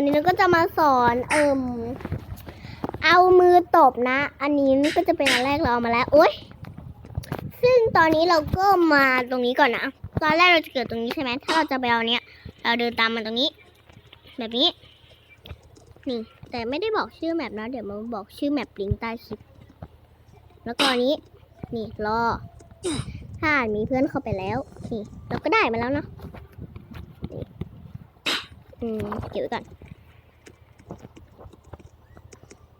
วันนี้เราก็จะมาสอนเอิมเอามือตบนะ อันนี้ก็จะเป็นอันแรกเราเอามาแล้วโอ๊ยซึ่งตอนนี้เราก็มาตรงนี้ก่อนนะตอนแรกเราจะเกิดตรงนี้ใช่ไหมถ้าเราจะไปเอาเนี้ยเราเดินตามมันตรงนี้ แบบนี้นี่แต่ไม่ได้บอกชื่อแมปนะ เดี๋ยวมาบอกชื่อแมปลิงก์ใต้คลิป แล้วก็อนนี้ นี่รอถ้ามีเพื่อนเข้าไปแล้วนี่เราก็ได้มาแล้วเนาะนี่อืมเก็บไว้ก่อน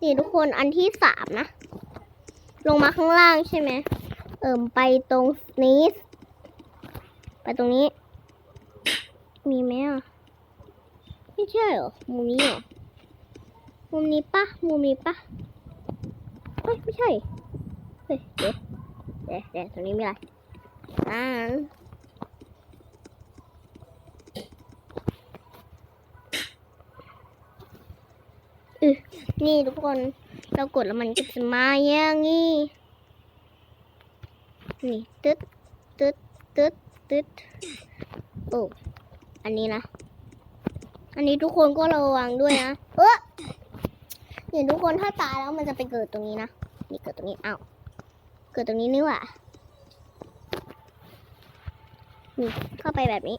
นี่ทุกคนอันที่สามนะ ลงมาข้างล่างใช่ไหม เอิ่มไปตรงนี้ไปตรงนี้ มีไหมอะ ไม่ใช่เหรอ มุมนี้เหรอ มุมนี้ปะมุมนี้ปะเฮ้ย ไม่ใช่ เฮ้ย เดะเดี๋ยวเดี๋ยวตรงนี้มีอะไรอ่า นี่ทุกคน เรากดแล้วมันก็จะมาอย่างนี้นี่ตึ๊ดตึ๊ดตึ๊ดตึ๊ดโอ้อันนี้นะ อันนี้ทุกคนก็ระวังด้วยนะเออเนี่ยทุกคนถ้าตายแล้วมันจะไปเกิดตรงนี้นะนี่เกิดตรงนี้อ้าวเกิดตรงนี้นี่ว่านี่เข้าไปแบบนี้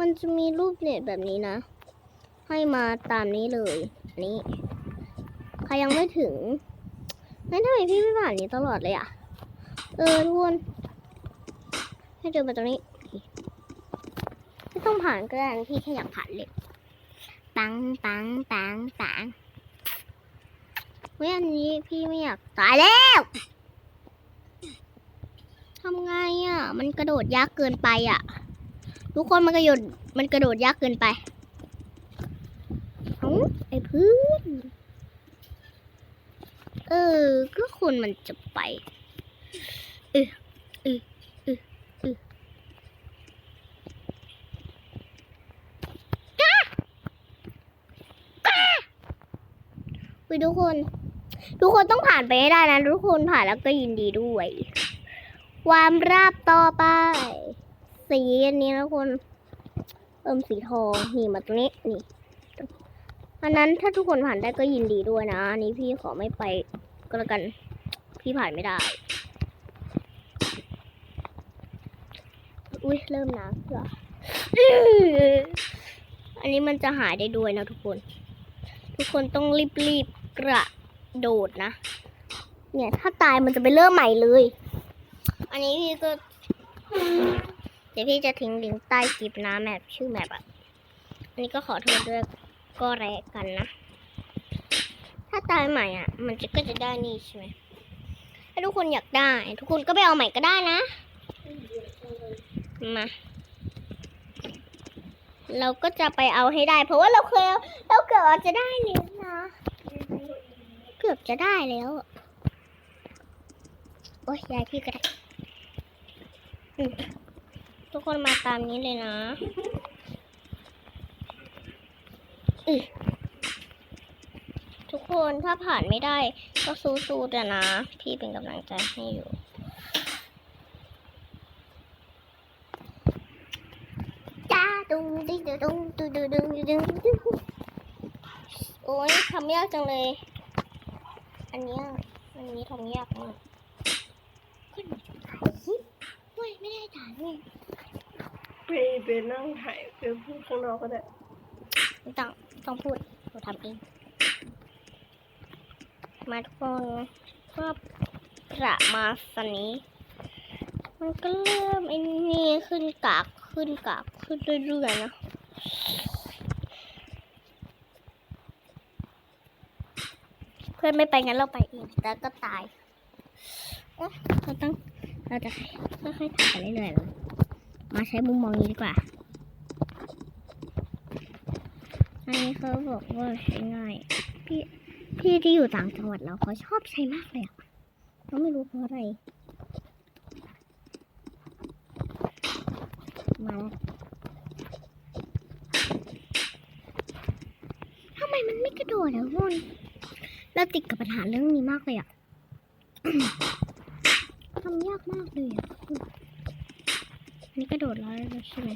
มันจะมีรูปเน็ตแบบนี้นะ ให้มาตามนี้เลยนนี้ ใครยังไม่ถึงนั่ทำไมพี่ไม่ผ่านนี้ตลอดเลยอะ เออทุกคนให้เดินมาตรงนี้ ไม่ต้องผ่านก็ได้พี่แค่อยากผ่านเลยปังปังปังปังเฮ้ยอันนี้พี่ไม่อยากตายแล้วทำไงอะ มันกระโดดยากเกินไปอะ ทุกคนมันกระโดดมันกระโดดยากเกินไป เอ้าไอ้พื่อน เออ ก็คนมันจะไปเออเออเออเอออุ๊ยทุกคน ทุกคนต้องผ่านไปให้ได้นะ ทุกคนผ่านแล้วก็ยินดีด้วย ความราบต่อไป สีอันนี้นะคน เอิ่มสีทอง นี่มาตรงนี้ นี่ อันนั้นถ้าทุกคนผ่านได้ก็ยินดีด้วยนะอันนี้พี่ขอไม่ไปก็แล้วกัน พี่ผ่านไม่ได้ อุ้ยเริ่มน้ำเหรออันนี้มันจะหายได้ด้วยนะทุกคน ทุกคนต้องรีบๆกระโดดนะ เนี่ย ถ้าตายมันจะไปเริ่มใหม่เลย อันนี้พี่ก็ เดี๋ยวพี่จะทิ้งลิงก์ใต้คลิปนะแมปชื่อแมปอะ อันนี้ก็ขอโทษด้วย ก็แรกกันนะ ถ้าตายใหม่อะ มันจะก็จะได้นี่ใช่ไหมถ้าทุกคนอยากได้ ทุกคนก็ไปเอาใหม่ก็ได้นะ มาเราก็จะไปเอาให้ได้ เพราะว่าเราเคยเราเกือบจะได้แล้วนะเกือบจะได้แล้วโอ้ยยายพี่ก็ได้ทุกคนมาตามนี้เลยนะ อือทุกคนถ้าผ่านไม่ได้ ก็สู้ๆแต่นะ พี่เป็นกำลังใจให้อยู่จ้าดุงดิงดุงดุดุงดุงดุงดุงโอ้ยทำยากจังเลย อันนี้อันนี้ทำยากมากขึ้นถ่ายคลิปเว้ยไม่ได้ถ่ายเลยไปไปนั่งถ่ายไปพูดข้างนอกก็ได้ไม่ต้อง ต้องพูดเราทำเอง มาทุกคนก็ประมาสนี้ มันก็เริ่มไอ้นี่ขึ้นกากขึ้นกากขึ้นเรื่อยๆนะเพื่อนไม่ไปงั้นเราไปเองแต่ก็ตายเราต้องเราจะค่อยๆถ่ายไปเรื่อยๆมาใช้มุมมองนี้ดีกว่า อันนี้เขาบอกว่าใช้ง่าย พี่พี่ที่อยู่ต่างจังหวัดเราเขาชอบใช้มากเลยอะเขาไม่รู้เพราะอะไร มาทำไมมันไม่กระโดดอะทุกคนเราติดกับปัญหาเรื่องนี้มากเลยอะทำยากมากเลยอะอันนี้กระโดดแล้วใช่ไหม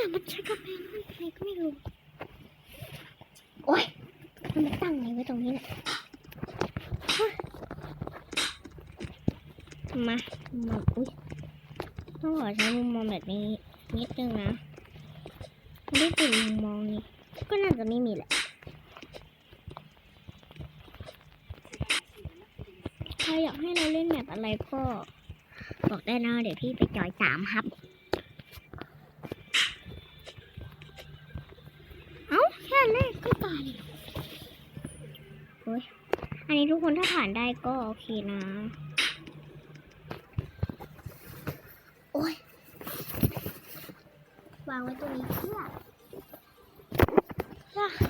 เนี่ยมันใช้กระแพงไม่ใครก็ไม่รู้ โอ๊ยมันมาตั้งไงไว้ตรงนี้เนี่ยฮะมามาอุ้ยต้องขอใช้มุมมองแบบนี้นิดนึงนะไม่ได้ติดมุมมองนี้ก็น่าจะไม่มีแหละใครอยากให้เราเล่นแบบอะไรก็บอกได้นะเดี๋ยวพี่ไปจอยสามครับ แรกก็ผ่านโอ้ยอันนี้ทุกคนถ้าผ่านได้ก็โอเคนะ โอ้ยวางไว้ตรงนี้ค่อเพื่อ